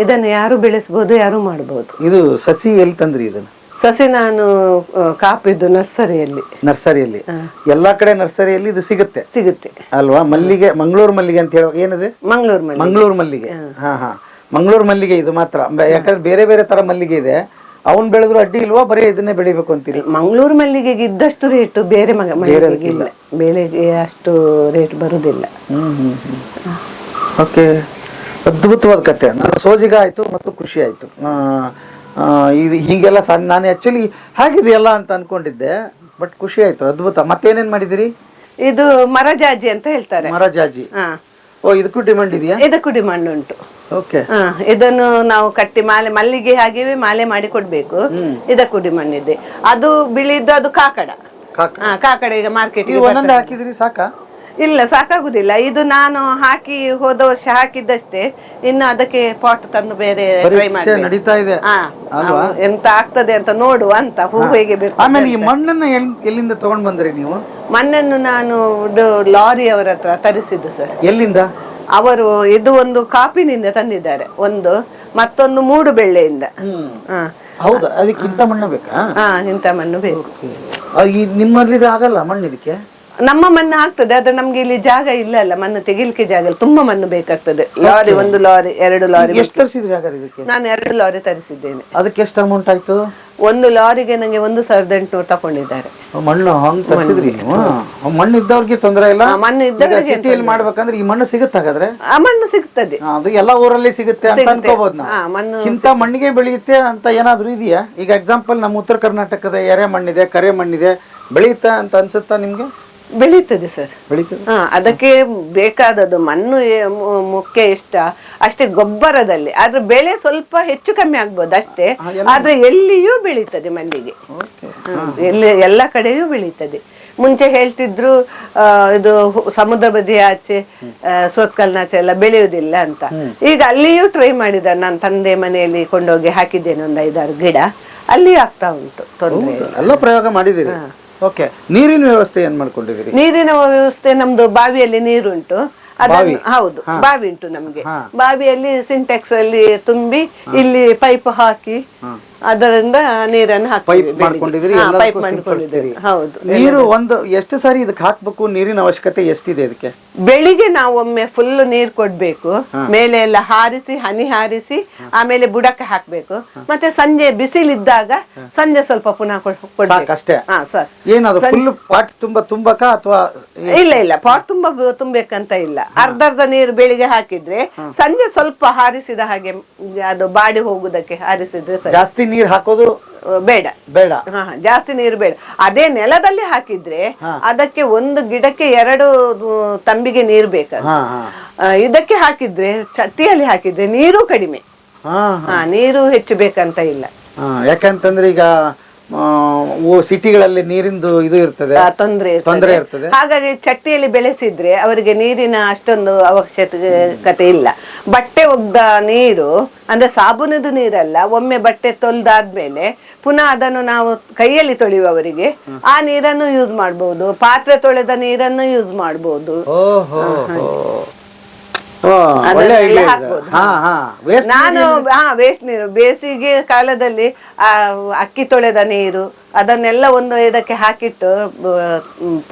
ಇದನ್ನು ಯಾರು ಬೆಳೆಸ್ಬೋದು ಯಾರು ಮಾಡಬಹುದು ಇದು ಸಸಿ ಎಲ್ಲಿ ತಂದ್ರಿ ಇದನ್ನ? ಸಸಿ ನಾನು ಕಾಪಿದ್ದು ನರ್ಸರಿಯಲ್ಲಿ. ನರ್ಸರಿಯಲ್ಲಿ. ಎಲ್ಲಾ ಕಡೆ ನರ್ಸರಿಯಲ್ಲಿ ಇದು ಸಿಗುತ್ತೆ? ಸಿಗುತ್ತೆ. ಅಲ್ವಾ? ಮಲ್ಲಿಗೆ ಮಂಗಳೂರು ಮಲ್ಲಿಗೆ ಅಂತ ಹೇಳುವ ಏನಿದೆ? ಮಂಗಳೂರು ಮಂಗಳೂರು ಮಲ್ಲಿಗೆ. ಹಾ. ಹಾ ಮಂಗಳೂರು ಮಲ್ಲಿಗೆ ಇದು ಮಾತ್ರ. ಯಾಕಂದ್ರೆ ಬೇರೆ ಬೇರೆ ತರ ಮಲ್ಲಿಗೆ ಇದೆ. ಅವನ್ ಬೆಳೆದ್ರು ಅಡ್ಡಿ ಇಲ್ವಾ? ಬರೀ ಇದನ್ನೇ ಬೆಳಿಬೇಕು ಅಂತೀರಿ? ಮಂಗಳೂರು ಮಲ್ಲಿಗೆಗೆ ಇದ್ದಷ್ಟು ರೇಟ್ ಬೇರೆ ಮಗ ಮಲ್ಲಿಗೆಗೆ ಇಲ್ಲ. ಬೆಲೆಗೆ ಅಷ್ಟು ರೇಟ್ ಬರುದಿಲ್ಲ. ಓಕೆ ಅದ್ಭುತವಾದ ಕತೆ ಸೋಜಿಗ ಆಯ್ತು ಮತ್ತು ಖುಷಿ ಆಯ್ತು. ಇದು ಹೀಗೆಲ್ಲ ನಾನು ಆಕ್ಚುಲಿ ಹೇಗಿದೆಯಲ್ಲ ಅಂತ ಅನ್ಕೊಂಡಿದ್ದೆ ಬಟ್ ಖುಷಿ ಆಯ್ತು. ಅದ್ಭುತ. ಮತ್ತೇನೇನ್ ಮಾಡಿದಿರಿ? ಇದು ಮರಜಾಜಿ ಅಂತ ಹೇಳ್ತಾರೆ. ಮರಜಾಜಿ ಹಾ. ಓ ಇದಕ್ಕೂ ಡಿಮಾಂಡ್ ಇದೆಯಾ? ಇದಕ್ಕೂ ಡಿಮಾಂಡ್ ಉಂಟು. ಇದನ್ನು ನಾವು ಕಟ್ಟಿ ಮಾಲೆ ಮಲ್ಲಿಗೆ ಹಾಗೆಯೇ ಮಾಲೆ ಮಾಡಿ ಕೊಡ್ಬೇಕು. ಇದಕ್ಕೂ ಡಿಮಾಂಡ್ ಮಣ್ಣಿದೆ ಅದು ಬಿಳಿದ್ದು ಅದು ಕಾಕಡ. ಕಾಕ ಕಾಕಡ ಈಗ ಮಾರ್ಕೆಟ್ ಹಾಕಿದ್ರಿ ಸಾಕಾ? ಇಲ್ಲ ಸಾಕಾಗುದಿಲ್ಲ. ಇದು ನಾನು ಹಾಕಿ ಹೋದ ವರ್ಷ ಹಾಕಿದ್ದಷ್ಟೇ. ಇನ್ನು ಅದಕ್ಕೆ ಪಾಟ್ ತಂದು ಬೇರೆ ಟ್ರೈ ಮಾಡಿ ಇದೆ? ಎಂತ ಆಗ್ತದೆ ಅಂತ ನೋಡುವ ಅಂತ ಹೂ ಹೇಗೆ ಬೇಕು ಆಮೇಲೆ ಈ ಮಣ್ಣನ್ನ ಎಲ್ಲಿಂದ ತಗೊಂಡ್ ಬಂದ್ರಿ ನೀವು? ಮಣ್ಣನ್ನು ನಾನು ಲಾರಿ ಅವರ ಹತ್ರ ತರಿಸಿದ್ದು ಸರ್. ಎಲ್ಲಿಂದ? ಅವರು ಇದು ಒಂದು ಕಾಪಿನಿಂದ ತಂದಿದ್ದಾರೆ. ಒಂದು ಮತ್ತೊಂದು ಮೂಡು ಬೆಳ್ಳೆಯಿಂದ. ಹೌದಾ ಅದಕ್ಕಿಂತ ಮಣ್ಣು ಬೇಕಾ? ಹಾ ಇಂಥ ಮಣ್ಣು ಬೇಕು. ನಿಮ್ಮಲ್ಲಿ ಆಗಲ್ಲ ಮಣ್ಣು ಇದಕ್ಕೆ ನಮ್ಮ ಮಣ್ಣು ಆಗ್ತದೆ ಆದ್ರೆ ನಮ್ಗೆ ಇಲ್ಲಿ ಜಾಗ ಇಲ್ಲ ಅಲ್ಲ ಮಣ್ಣು ತೆಗಿಲಿಕ್ಕೆ ಜಾಗ ಇಲ್ಲ. ತುಂಬಾ ಮಣ್ಣು ಬೇಕಾಗ್ತದೆ. ಲಾರಿ ಒಂದು ಲಾರಿ ಎರಡು ಲಾರಿ ಎಷ್ಟು ತರಿಸಿದ್ರಿ ಹಾಗಾದ್ರೆ ಇದಕ್ಕೆ? ನಾನು ಎರಡು ಲಾರಿ ತರಿಸಿದ್ದೇನೆ. ಅದಕ್ಕೆ ಎಷ್ಟು ಅಮೌಂಟ್ ಆಯ್ತು? ಒಂದು ಲಾರಿಗೆ ನಂಗೆ ಒಂದು ಸಾವಿರದ ಎಂಟುನೂರು ತಕೊಂಡಿದ್ದಾರೆ. ಮಣ್ಣು ಹಂಗ್ ತರಿಸಿದ್ರಿ ನೀವು? ಆ, ಮಣ್ಣು ಇದ್ದವ್ರಿಗೆ ತೊಂದರೆ ಇಲ್ಲ? ಆ, ಮಣ್ಣು ಇದ್ದವ್ರಿಗೆ ಏನ್ ಸಿಟಿಯಲ್ಲಿ ಮಾಡ್ಬೇಕಂದ್ರೆ ಈ ಮಣ್ಣು ಸಿಗುತ್ತೆ ಹಾಗಾದ್ರೆ? ಆ ಮಣ್ಣು ಸಿಗ್ತದೆ. ಆ, ಅದು ಎಲ್ಲಾ ಊರಲ್ಲಿ ಸಿಗುತ್ತೆ ಅಂತ ಸಿಗುತ್ತೆ. ಅನ್ಕೋಬಹುದು ಮಣ್ಣು ಇಂಥ ಮಣ್ಣಿಗೆ ಬೆಳೆಯುತ್ತೆ ಅಂತ ಏನಾದ್ರು ಇದೆಯಾ? ಈಗ ಎಕ್ಸಾಂಪಲ್ ನಮ್ಮ ಉತ್ತರ ಕರ್ನಾಟಕದ ಎರೆ ಮಣ್ಣಿದೆ ಕರೆ ಮಣ್ಣಿದೆ ಬೆಳೆಯುತ್ತಾ ಅಂತ ಅನ್ಸುತ್ತಾ ನಿಮ್ಗೆ? ಬೆಳೀತದೆ ಸರ್. ಹಾ ಅದಕ್ಕೆ ಬೇಕಾದದ್ದು ಮಣ್ಣು ಮುಖ್ಯ ಇಷ್ಟ. ಅಷ್ಟೇ ಗೊಬ್ಬರದಲ್ಲಿ. ಆದ್ರೆ ಬೆಳೆ ಸ್ವಲ್ಪ ಹೆಚ್ಚು ಕಮ್ಮಿ ಆಗ್ಬೋದು ಅಷ್ಟೇ. ಆದ್ರೆ ಎಲ್ಲಿಯೂ ಬೆಳೀತದೆ ಮಲ್ಲಿಗೆ. ಎಲ್ಲಿ ಎಲ್ಲ ಕಡೆಯೂ ಬೆಳೀತದೆ. ಮುಂಚೆ ಹೇಳ್ತಿದ್ರು ಇದು ಸಮುದ್ರ ಬದಿ ಆಚೆ ಸೋತ್ಕಲ್ನಾಚೆ ಎಲ್ಲ ಬೆಳೆಯುವುದಿಲ್ಲ ಅಂತ. ಈಗ ಅಲ್ಲಿಯೂ ಟ್ರೈ ಮಾಡಿದ ನಾನು ತಂದೆ ಮನೆಯಲ್ಲಿ ಕೊಂಡೋಗಿ ಹಾಕಿದ್ದೇನೆ ಒಂದು ಐದಾರು ಗಿಡ. ಅಲ್ಲಿ ಆಗ್ತಾ ಉಂಟು ತೊಂದರೆ. ಎಲ್ಲ ಪ್ರಯೋಗ ಮಾಡಿದಿರಿ ಓಕೆ ನೀರಿನ ವ್ಯವಸ್ಥೆ ಏನ್ ಮಾಡ್ಕೊಂಡಿದ್ದೀರಿ? ನೀರಿನ ವ್ಯವಸ್ಥೆ ನಮ್ದು ಬಾವಿಯಲ್ಲಿ ನೀರುಂಟು. ಅದನ್ನು ಹೌದು ಬಾವಿ ಉಂಟು ನಮ್ಗೆ. ಬಾವಿಯಲ್ಲಿ ಸಿಂಟೆಕ್ಸ್ ಅಲ್ಲಿ ತುಂಬಿ ಇಲ್ಲಿ ಪೈಪ್ ಹಾಕಿ ಅದರಿಂದ ನೀರನ್ನು ಪೈಪ್ ಮಾಡ್ಕೊಂಡಿದ್ರಿ ಪೈಪ್ ಮಾಡ್ಕೊಂಡಿದ್ದೀರಿ. ಹೌದು ನೀರು ಒಂದು ಎಷ್ಟು ಸಾರಿ ಇದಕ್ಕೆ ಹಾಕ್ಬೇಕು ನೀರಿನ ಅವಶ್ಯಕತೆ ಎಷ್ಟಿದೆ ಇದಕ್ಕೆ? ಬೆಳಿಗ್ಗೆ ನಾವು ಒಮ್ಮೆ ಫುಲ್ ನೀರ್ ಕೊಡ್ಬೇಕು ಮೇಲೆ ಎಲ್ಲ ಹಾರಿಸಿ ಹನಿ ಹಾರಿಸಿ ಆಮೇಲೆ ಬುಡಕ್ಕೆ ಹಾಕ್ಬೇಕು. ಮತ್ತೆ ಸಂಜೆ ಬಿಸಿಲಿದ್ದಾಗ ಸಂಜೆ ಸ್ವಲ್ಪ ಪುನಃ ಅಷ್ಟೇ. ಏನದು ಫುಲ್ ಪಾಟ್ ತುಂಬಾ ತುಂಬಕ ಅಥವಾ ಇಲ್ಲ ಇಲ್ಲ ಪಾಟ್ ತುಂಬಾ ತುಂಬಬೇಕಂತ ಇಲ್ಲ. ಅರ್ಧ ಅರ್ಧ ನೀರು ಬೆಳಿಗ್ಗೆ ಹಾಕಿದ್ರೆ ಸಂಜೆ ಸ್ವಲ್ಪ ಹಾರಿಸಿದ ಹಾಗೆ ಅದು ಬಾಡಿ ಹೋಗುದಕ್ಕೆ ಹಾರಿಸಿದ್ರೆ ಜಾಸ್ತಿ ನೀರ್ ಹಾಕೋದು ಬೇಡ. ಬೇಡ. ಹಾ ಜಾಸ್ತಿ ನೀರು ಬೇಡ. ಅದೇ ನೆಲದಲ್ಲಿ ಹಾಕಿದ್ರೆ ಅದಕ್ಕೆ ಒಂದು ಗಿಡಕ್ಕೆ ಎರಡು ತಂಬಿಗೆ ನೀರು ಬೇಕು ಇದಕ್ಕೆ ಹಾಕಿದ್ರೆ ಚಟ್ಟಿಯಲ್ಲಿ ಹಾಕಿದ್ರೆ ನೀರು ಕಡಿಮೆ. ನೀರು ಹೆಚ್ಚು ಬೇಕಂತ ಇಲ್ಲ. ಯಾಕಂತಂದ್ರೆ ಈಗ ಸಿಟಿಗಳಲ್ಲಿ ನೀರಿಂದು ಇದು ಇರ್ತದೆ. ತೊಂದರೆ ತೊಂದರೆ ಇರ್ತದೆ. ಹಾಗಾಗಿ ಚಟ್ಟಿಯಲ್ಲಿ ಬೆಳೆಸಿದ್ರೆ ಅವರಿಗೆ ನೀರಿನ ಅಷ್ಟೊಂದು ಅವಶ್ಯಕತೆ ಇಲ್ಲ. ಬಟ್ಟೆ ಒಗ್ದ ನೀರು ಅಂದ್ರೆ ಸಾಬೂನದು ನೀರಲ್ಲ ಒಮ್ಮೆ ಬಟ್ಟೆ ತೊಳ್ದಾದ್ಮೇಲೆ ಪುನಃ ಅದನ್ನು ನಾವು ಕೈಯಲ್ಲಿ ತೊಳೆಯುವವರಿಗೆ ಆ ನೀರನ್ನು ಯೂಸ್ ಮಾಡಬಹುದು ಪಾತ್ರೆ ತೊಳೆದ ನೀರನ್ನು ಯೂಸ್ ಮಾಡಬಹುದು ನಾನು ಹಾ ವೇಸ್ಟ್ ನೀರು. ಬೇಸಿಗೆ ಕಾಲದಲ್ಲಿ ಆ ಅಕ್ಕಿ ತೊಳೆದ ನೀರು ಅದನ್ನೆಲ್ಲ ಒಂದು ಇದಕ್ಕೆ ಹಾಕಿಟ್ಟು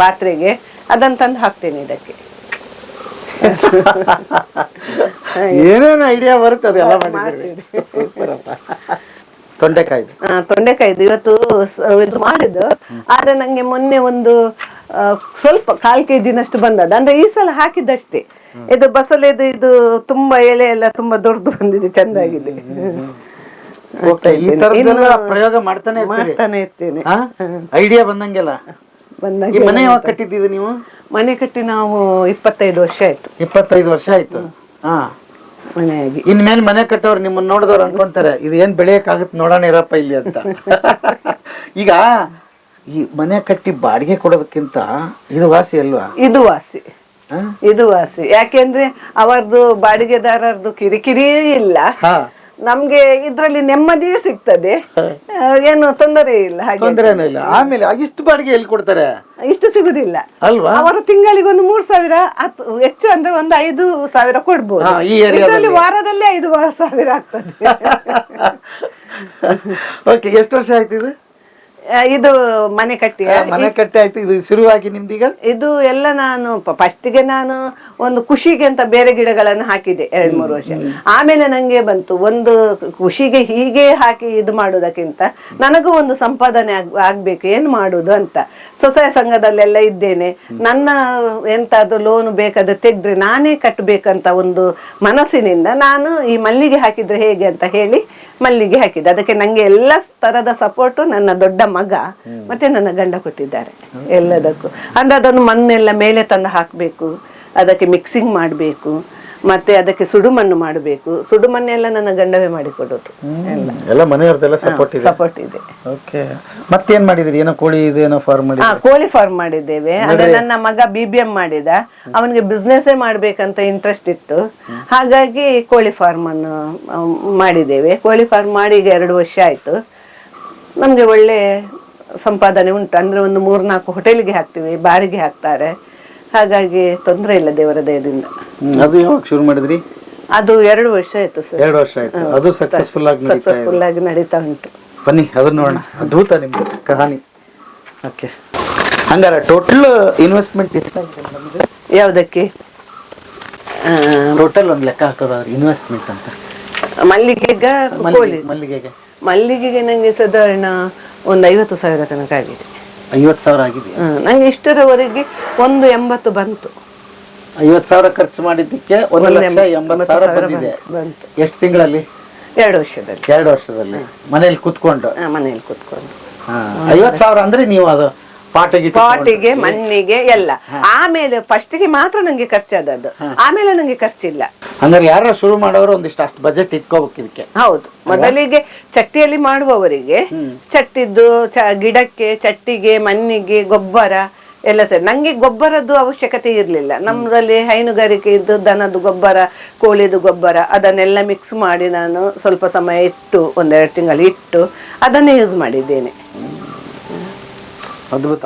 ಪಾತ್ರೆಗೆ ಅದನ್ನ ತಂದು ಹಾಕ್ತೇನೆ ಇದಕ್ಕೆ. ಏನೇನು ಐಡಿಯಾ ಬರುತ್ತೆ ಅದೆಲ್ಲ ತೊಂಡೆಕಾಯಿ ತೊಂಡೆಕಾಯ್ದು. ಇವತ್ತು ಇದು ಮಾಡಿದ್ದು. ಆದ್ರೆ ನಂಗೆ ಮೊನ್ನೆ ಒಂದು ಸ್ವಲ್ಪ ಕಾಲ್ ಕೆಜಿನಷ್ಟು ಬಂದದ್ದು. ಅಂದ್ರೆ ಈ ಸಲ ಹಾಕಿದ್ದಷ್ಟೇ. ಇದು ಬಸಳೆದು ಇದು ತುಂಬಾ ಎಲೆ ಎಲ್ಲ ತುಂಬಾ ದೊಡ್ಡದು ಬಂದಿದೆ ಚಂದಾಗಿದೆ. ಪ್ರಯೋಗ ಮಾಡ್ತಾನೆ ಮಾಡ್ತಾನೆ ಇರ್ತೇನೆ. ಐಡಿಯಾ ಬಂದಂಗೆಲ್ಲ? ಮನೆ ಯಾವಾಗ ಕಟ್ಟಿದ್ದೀವಿ ನೀವು? ಮನೆ ಕಟ್ಟಿ ನಾವು ಇಪ್ಪತ್ತೈದು ವರ್ಷ ಆಯ್ತು. ಇಪ್ಪತ್ತೈದು ವರ್ಷ ಆಯ್ತು. ಹಾ. ಮನೆಯಾಗಿ. ಇನ್ಮೇಲೆ ಮನೆ ಕಟ್ಟೋರು ನಿಮ್ಮನ್ನ ನೋಡಿದವ್ರು ಅನ್ಕೊಂತಾರೆ ಇದು ಏನ್ ಬೆಳೆಯಕ್ಕಾಗತ್ತೆ ನೋಡೋಣ ಇರಪ್ಪ ಇಲ್ಲಿ ಅಂತ. ಈಗ ಈ ಮನೆ ಕಟ್ಟಿ ಬಾಡಿಗೆ ಕೊಡೋದಕ್ಕಿಂತ ಇದು ವಾಸಿ ಅಲ್ವಾ? ಇದು ವಾಸಿ? ಇದು ವಾಸಿ. ಯಾಕೆಂದ್ರೆ ಅವರದು ಬಾಡಿಗೆದಾರರದು ಕಿರಿಕಿರಿ ಇಲ್ಲ. ನಮ್ಗೆ ಇದ್ರಲ್ಲಿ ನೆಮ್ಮದಿಯೇ ಸಿಗ್ತದೆ. ಏನು ತೊಂದರೆ ಇಲ್ಲ ಹಾಗೆ. ತೊಂದರೆನೂ ಇಲ್ಲ. ಆಮೇಲೆ ಇಷ್ಟು ಬಾಡಿಗೆ ಎಲ್ಲಿ ಕೊಡ್ತಾರೆ? ಇಷ್ಟು ಸಿಗುದಿಲ್ಲ. ಅಲ್ವಾ? ಅವರು ತಿಂಗಳಿಗೆ ಒಂದು ಮೂರ್ ಸಾವಿರ ಹೆಚ್ಚು ಅಂದ್ರೆ ಒಂದು ಐದು ಸಾವಿರ ಕೊಡ್ಬೋದು. ಇದ್ರಲ್ಲಿ ವಾರದಲ್ಲಿ ಐದು ಸಾವಿರ ಆಗ್ತದೆ. ಓಕೆ ಎಷ್ಟು ವರ್ಷ ಆಯ್ತು ಇದು ಮನೆ ಕಟ್ಟಿ. ಮನೆ ಕಟ್ಟಿ ಆಯ್ತು. ಇದು ಶುರುವಾಗಿ ನಿಮ್ದೀಗ ಇದು ಎಲ್ಲ ನಾನು ಫಸ್ಟ್ಗೆ ನಾನು ಒಂದು ಖುಷಿಗೆ ಅಂತ ಬೇರೆ ಗಿಡಗಳನ್ನು ಹಾಕಿದೆ ಎರಡ್ ಮೂರು ವರ್ಷ. ಆಮೇಲೆ ನಂಗೆ ಬಂತು. ಒಂದು ಖುಷಿಗೆ ಹೀಗೆ ಹಾಕಿ ಇದು ಮಾಡೋದಕ್ಕಿಂತ ನನಗೂ ಒಂದು ಸಂಪಾದನೆ ಆಗ್ ಆಗ್ಬೇಕು. ಏನ್ ಮಾಡುದು ಅಂತ. ಸ್ವಸಹಾಯ ಸಂಘದಲ್ಲೆಲ್ಲ ಇದ್ದೇನೆ. ನನ್ನ ಎಂತಾದ್ರು ಲೋನ್ ಬೇಕಾದ್ರೆ ತೆಗ್ದ್ರೆ ನಾನೇ ಕಟ್ಟಬೇಕಂತ ಒಂದು ಮನಸ್ಸಿನಿಂದ ನಾನು ಈ ಮಲ್ಲಿಗೆ ಹಾಕಿದ್ರೆ ಹೇಗೆ ಅಂತ ಹೇಳಿ ಮಲ್ಲಿಗೆ ಹಾಕಿದ್ದು. ಅದಕ್ಕೆ ನಂಗೆ ಎಲ್ಲ ತರದ ಸಪೋರ್ಟ್ ನನ್ನ ದೊಡ್ಡ ಮಗ ಮತ್ತೆ ನನ್ನ ಗಂಡ ಕೊಟ್ಟಿದ್ದಾರೆ ಎಲ್ಲದಕ್ಕೂ. ಅಂದ್ರೆ ಅದನ್ನು ಮಣ್ಣೆಲ್ಲ ಮೇಲೆ ತಂದು ಹಾಕ್ಬೇಕು. ಅದಕ್ಕೆ ಮಿಕ್ಸಿಂಗ್ ಮಾಡಬೇಕು. ಮತ್ತೆ ಅದಕ್ಕೆ ಸುಡುಮಣ್ಣು ಮಾಡಬೇಕು. ಸುಡುಮಣ್ಣೆಲ್ಲ ನನ್ನ ಗಂಡವೇ ಮಾಡಿಕೊಡೋದು. ಎಲ್ಲ. ಮನೆಯವ್ರದ್ದೆಲ್ಲ ಸಪೋರ್ಟ್ ಇದೆ? ಸಪೋರ್ಟ್ ಇದೆ. ಓಕೆ. ಮತ್ತೇನ್ ಮಾಡಿದ್ರಿ? ಏನೋ ಕೋಳಿ ಇದೇನೋ ಫಾರ್ಮ್ ಮಾಡಿ ಹಾ ಕೋಳಿ ಫಾರ್ಮ್ ಮಾಡಿದ್ದೇವೆ. ಅಂದ್ರೆ ನನ್ನ ಮಗ ಬಿ ಬಿ ಎಂ ಮಾಡಿದ. ಅವನಿಗೆ ಬಿಸ್ನೆಸ್ ಮಾಡ್ಬೇಕಂತ ಇಂಟ್ರೆಸ್ಟ್ ಇತ್ತು. ಹಾಗಾಗಿ ಕೋಳಿ ಫಾರ್ಮ್ ಅನ್ನು ಆ, ಮಾಡಿದ್ದೇವೆ. ಕೋಳಿ ಫಾರ್ಮ್ ಮಾಡಿ ಈಗ ಎರಡು ವರ್ಷ ಆಯ್ತು. ನಮ್ಗೆ ಒಳ್ಳೆ ಸಂಪಾದನೆ ಉಂಟು. ಅಂದ್ರೆ ಒಂದು ಮೂರ್ನಾಲ್ಕು ಹೋಟೆಲ್ಗೆ ಹಾಕ್ತೀವಿ. ಬಾರಿಗೆ ಹಾಕ್ತಾರೆ. ಹಾಗಾಗಿ ತೊಂದರೆ ಇಲ್ಲ ದೇವರ ದಯದಿಂದ. ಅದು ಯಾವಾಗ ಶುರು ಮಾಡಿದ್ರಿ? ಅದು ಎರಡು ವರ್ಷ ಆಯ್ತು ಸರ್. ಎರಡು ವರ್ಷ ಆಯ್ತು. ಅದು ಸಕ್ಸಸ್ಫುಲ್ ಆಗಿ ನಡೀತಾ ಇದೆ. ಸಕ್ಸಸ್ಫುಲ್ ಆಗಿ ನಡೀತಾ ಉಂಟು. ಬನ್ನಿ ಅದನ್ನ ನೋಡೋಣ. ಅದ್ಭುತ ನಿಮ್ದು ಕಹಾನಿ. ಓಕೆ. ಹಂಗಾರೆ ಟೋಟಲ್ ಇನ್ವೆಸ್ಟ್ಮೆಂಟ್ ಎಷ್ಟಾಗಿದೆ ನಮ್ದು? ಯಾವುದಕ್ಕೆ? ಆ, ಟೋಟಲ್ ಒಂದು ಲೆಕ್ಕ ಹಾಕೋದಾದ್ರೆ ಇನ್ವೆಸ್ಟ್ಮೆಂಟ್ ಅಂತ. ಮಲ್ಲಿಗೆಗ ಕೋಳಿ? ಮಲ್ಲಿಗೆ ಮಲ್ಲಿಗೆಗೆ. ಮಲ್ಲಿಗೆಗೆ ನಂಗೆ ಸಾಧಾರಣ ಒಂದು ಐವತ್ತು ಸಾವಿರ ತನಕ ಆಗಿದೆ. ಐವತ್ತು ಸಾವಿರ ಆಗಿದೆ. ಹ್ಮ್, ನಂಗೆ ಇಷ್ಟರವರೆಗೆ ಒಂದು ಎಂಬತ್ತು ಬಂತು. ಐವತ್ತು ಸಾವಿರ ಖರ್ಚು ಮಾಡಿದ್ದಕ್ಕೆ ಒಂದು ಲಕ್ಷ ಎಂಬತ್ತು ಸಾವಿರ ಬಂದಿದೆ. ಬಂತು. ಎಷ್ಟು ತಿಂಗಳಲ್ಲಿ? ಎರಡು ವರ್ಷದಲ್ಲಿ. ಎರಡು ವರ್ಷದಲ್ಲಿ. ಮನೇಲಿ ಕುತ್ಕೊಂಡು? ಆ, ಮನೆಯಲ್ಲಿ ಐವತ್ ಐವತ್ತು ಸಾವಿರ ಅಂದ್ರೆ ನೀವು ಅದು ಪಾಟಿಗೆ ಪಾಟಿಗೆ ಮಣ್ಣಿಗೆ ಎಲ್ಲ. ಆಮೇಲೆ ಫಸ್ಟಿಗೆ ಮಾತ್ರ ನಂಗೆ ಖರ್ಚಾದದ್ದು ಆಮೇಲೆ ನಂಗೆ ಖರ್ಚಿಲ್ಲ. ಹಂಗಾರೆ ಯಾರು ಶುರು ಮಾಡೋರು ಒಂದಿಷ್ಟು ಅಷ್ಟು ಬಜೆಟ್ ಇಟ್ಕೋಬೇಕು ಇದಕ್ಕೆ. ಹೌದು. ಮೊದಲಿಗೆ ಚಟ್ಟಿಯಲ್ಲಿ ಮಾಡುವವರಿಗೆ ಚಟ್ಟಿದ್ದು ಚ- ಗಿಡಕ್ಕೆ ಚಟ್ಟಿಗೆ ಮಣ್ಣಿಗೆ ಗೊಬ್ಬರ ಎಲ್ಲ ಸರಿ. ನಂಗೆ ಗೊಬ್ಬರದ್ದು ಅವಶ್ಯಕತೆ ಇರಲಿಲ್ಲ. ನಮ್ಮದಲ್ಲಿ ಹೈನುಗಾರಿಕೆ ಇದ್ದು ದನದ ಗೊಬ್ಬರ, ಕೋಳಿದು ಗೊಬ್ಬರ, ಅದನ್ನೆಲ್ಲ ಮಿಕ್ಸ್ ಮಾಡಿ ನಾನು ಸ್ವಲ್ಪ ಸಮಯ ಇಟ್ಟು, ಒಂದೆರಡು ತಿಂಗಳು ಇಟ್ಟು ಅದನ್ನೇ ಯೂಸ್ ಮಾಡಿದ್ದೇನೆ. ಅದ್ಭುತ.